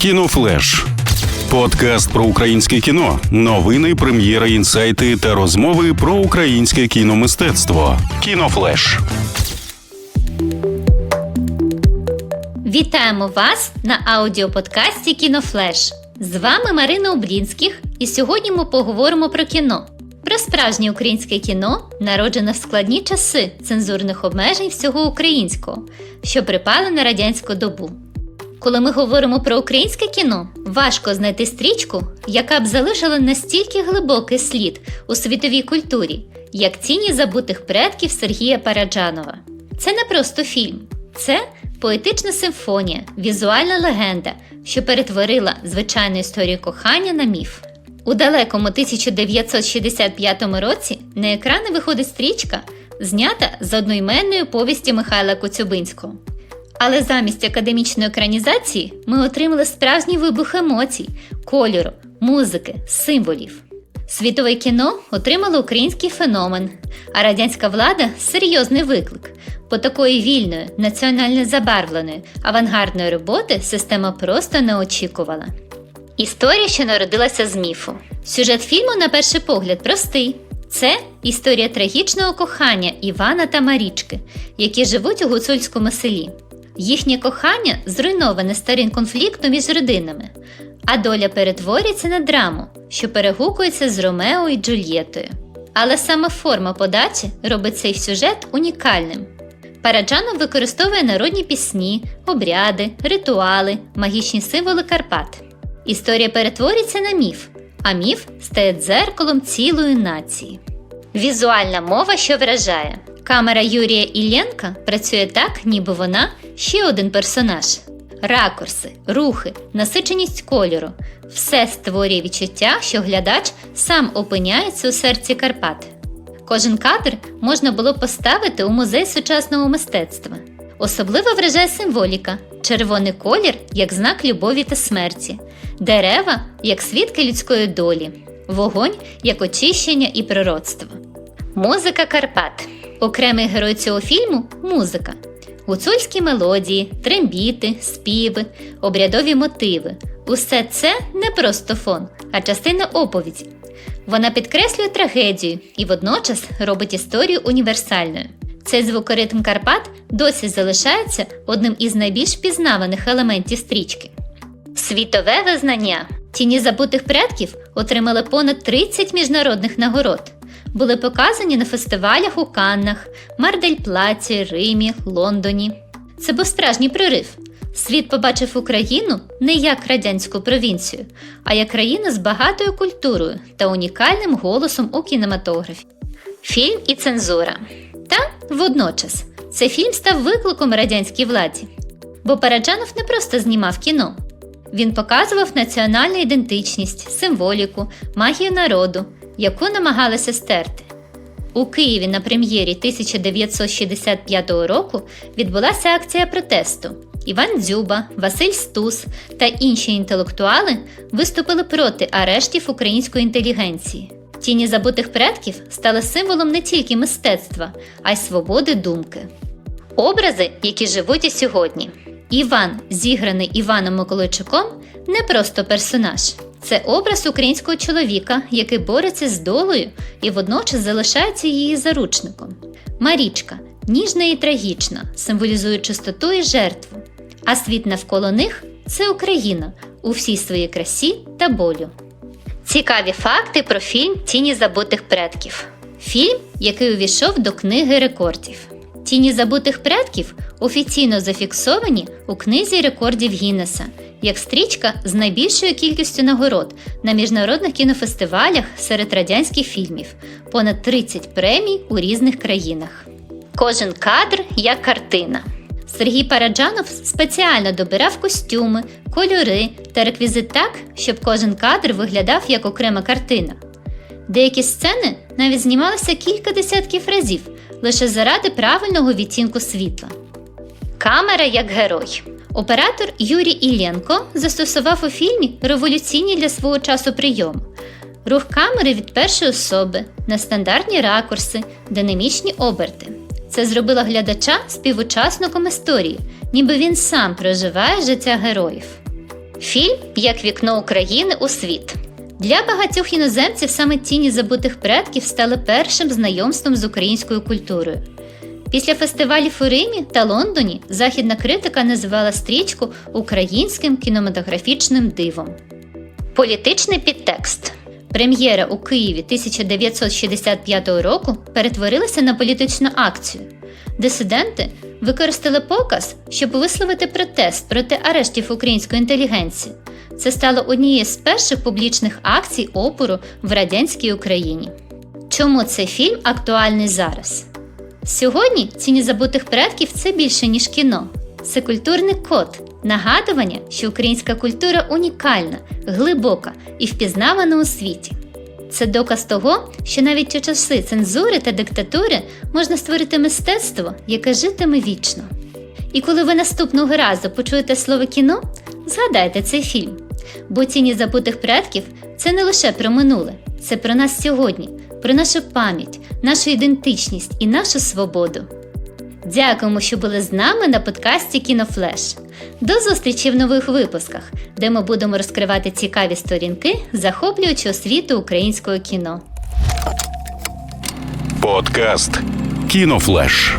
Кінофлеш. Подкаст про українське кіно, новини, прем'єри, інсайти та розмови про українське кіномистецтво. Кінофлеш. Вітаємо вас на аудіоподкасті Кінофлеш. З вами Марина Облінських, і сьогодні ми поговоримо про кіно. Про справжнє українське кіно, народжене в складні часи цензурних обмежень всього українського, що припали на радянську добу. Коли ми говоримо про українське кіно, важко знайти стрічку, яка б залишила настільки глибокий слід у світовій культурі, як тіні забутих предків Сергія Параджанова. Це не просто фільм, це поетична симфонія, візуальна легенда, що перетворила звичайну історію кохання на міф. У далекому 1965 році на екрани виходить стрічка, знята з одноіменної повісті Михайла Коцюбинського. Але замість академічної екранізації ми отримали справжній вибух емоцій, кольору, музики, символів. Світове кіно отримало український феномен, а радянська влада серйозний виклик. Бо такої вільної, національно забарвленої, авангардної роботи система просто не очікувала. Історія, що народилася з міфу. Сюжет фільму, на перший погляд, простий. Це історія трагічного кохання Івана та Марічки, які живуть у гуцульському селі. Їхнє кохання зруйноване старим конфліктом між родинами, а доля перетворюється на драму, що перегукується з Ромео і Джульєтою. Але саме форма подачі робить цей сюжет унікальним. Параджанов використовує народні пісні, обряди, ритуали, магічні символи Карпат. Історія перетворюється на міф, а міф стає дзеркалом цілої нації. Візуальна мова, що вражає. Камера Юрія Іллєнка працює так, ніби вона ще один персонаж. Ракурси, рухи, насиченість кольору все створює відчуття, що глядач сам опиняється у серці Карпат. Кожен кадр можна було поставити у музей сучасного мистецтва. Особливо вражає символіка: червоний колір як знак любові та смерті, дерева як свідки людської долі, вогонь як очищення і пророцтво. Музика Карпат. Окремий герой цього фільму музика. Гуцульські мелодії, трембіти, співи, обрядові мотиви. Усе це не просто фон, а частина оповіді. Вона підкреслює трагедію і водночас робить історію універсальною. Цей звукоритм Карпат досі залишається одним із найбільш пізнаваних елементів стрічки. Світове визнання. Тіні забутих предків отримали понад 30 міжнародних нагород. Були показані на фестивалях у Каннах, Мардельплаці, Римі, Лондоні. Це був справжній прорив. Світ побачив Україну не як радянську провінцію, а як країну з багатою культурою та унікальним голосом у кінематографі. Фільм і цензура. Та водночас цей фільм став викликом радянській владі. Бо Параджанов не просто знімав кіно. Він показував національну ідентичність, символіку, магію народу, яку намагалися стерти. У Києві на прем'єрі 1965 року відбулася акція протесту. Іван Дзюба, Василь Стус та інші інтелектуали виступили проти арештів української інтелігенції. Тіні забутих предків стали символом не тільки мистецтва, а й свободи думки. Образи, які живуть і сьогодні. Іван, зіграний Іваном Миколайчуком, не просто персонаж. Це образ українського чоловіка, який бореться з долею і водночас залишається її заручником. Марічка ніжна і трагічна, символізує чистоту і жертву. А світ навколо них це Україна у всій своїй красі та болю. Цікаві факти про фільм Тіні забутих предків. Фільм, який увійшов до книги рекордів. Тіні забутих предків офіційно зафіксовані у книзі рекордів Гіннеса як стрічка з найбільшою кількістю нагород на міжнародних кінофестивалях серед радянських фільмів, понад 30 премій у різних країнах. Кожен кадр як картина. Сергій Параджанов спеціально добирав костюми, кольори та реквізит так, щоб кожен кадр виглядав як окрема картина. Деякі сцени навіть знімалися кілька десятків разів лише заради правильного відтінку світла. Камера як герой. Оператор Юрій Іллєнко застосував у фільмі революційні для свого часу прийоми. Рух камери від першої особи, нестандартні ракурси, динамічні оберти. Це зробило глядача співучасником історії, ніби він сам проживає життя героїв. Фільм як вікно України у світ. Для багатьох іноземців саме тіні забутих предків стали першим знайомством з українською культурою. Після фестивалів у Римі та Лондоні західна критика називала стрічку українським кінематографічним дивом. Політичний підтекст. Прем'єра у Києві 1965 року перетворилася на політичну акцію. Дисиденти використали показ, щоб висловити протест проти арештів української інтелігенції. Це стало однією з перших публічних акцій опору в радянській Україні. Чому цей фільм актуальний зараз? Сьогодні тіні забутих предків це більше ніж кіно. Це культурний код, нагадування, що українська культура унікальна, глибока і впізнавана у світі. Це доказ того, що навіть у часи цензури та диктатури можна створити мистецтво, яке житиме вічно. І коли ви наступного разу почуєте слово кіно, згадайте цей фільм. Бо тіні забутих предків це не лише про минуле, це про нас сьогодні, про нашу пам'ять, нашу ідентичність і нашу свободу. Дякуємо, що були з нами на подкасті Кінофлеш. До зустрічі в нових випусках, де ми будемо розкривати цікаві сторінки захоплюючого світу українського кіно. Подкаст Кінофлеш.